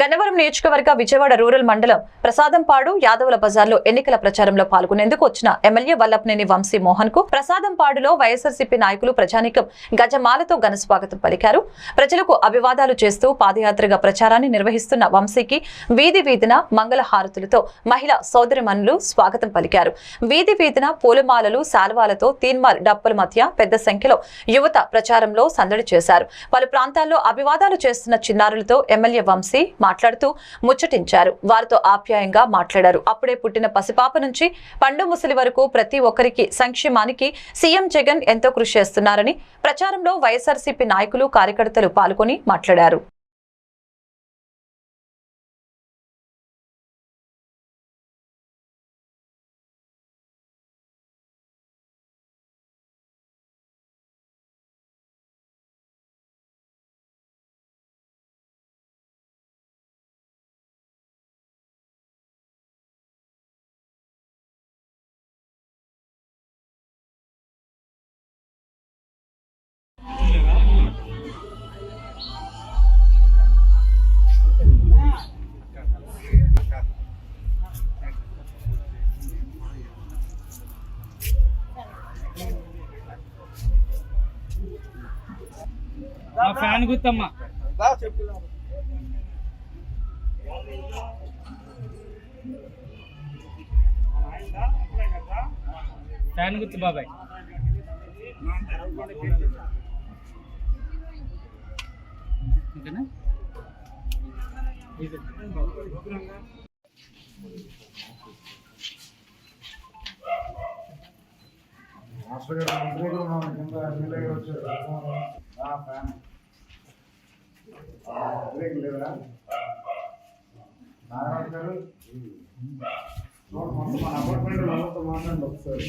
గన్నవరం నియోజకవర్గ విజయవాడ రూరల్ మండలం ప్రసాదంపాడు యాదవుల బజార్లో ఎన్నికల ప్రచారంలో పాల్గొనేందుకు వచ్చిన ఎమ్మెల్యే వల్లభనేని వంశీ మోహన్కు ప్రసాదంపాడులో వైఎస్ఆర్సీపీ నాయకులు ప్రజానీకం గజమాలతో ఘన స్వాగతం పలికారు. ప్రజలకు అభివాదాలు చేస్తూ పాదయాత్రగా ప్రచారాన్ని నిర్వహిస్తున్న వంశీకి వీధి వీధిన మంగళ హారతులతో మహిళా సోదరిమణులు స్వాగతం పలికారు. వీధి వీధిన పూలమాలలు శాల్వాలతో తీన్మార్ డప్పుల మధ్య పెద్ద సంఖ్యలో యువత ప్రచారంలో సందడి చేశారు. పలు ప్రాంతాల్లో అభివాదాలు చేస్తున్న చిన్నారులతో ఎమ్మెల్యే వంశీ మాట్లాడుతూ ముచ్చటించారు. వారితో ఆప్యాయంగా మాట్లాడారు. అప్పుడే పుట్టిన పసిపాప నుంచి పండు ముసలి వరకు ప్రతి ఒక్కరికి సంక్షేమానికి సీఎం జగన్ ఎంతో కృషి చేస్తున్నారని ప్రచారంలో వైఎస్ఆర్సీపీ నాయకులు కార్యకర్తలు పాల్గొని మాట్లాడారు. మా ఫ్యాన్ గుర్తమ్మా. ఫ్యాన్ గుర్తు బాబాయ్. ఓకేనా ఇది. మాస్టర్ గారు మంత్రి గారు మన కింద ఎమ్మెల్యే గారు వచ్చారు ఆ, నారాయణ గారు మన అపార్ట్మెంట్ వాళ్ళతో మాట్లాడండి ఒకసారి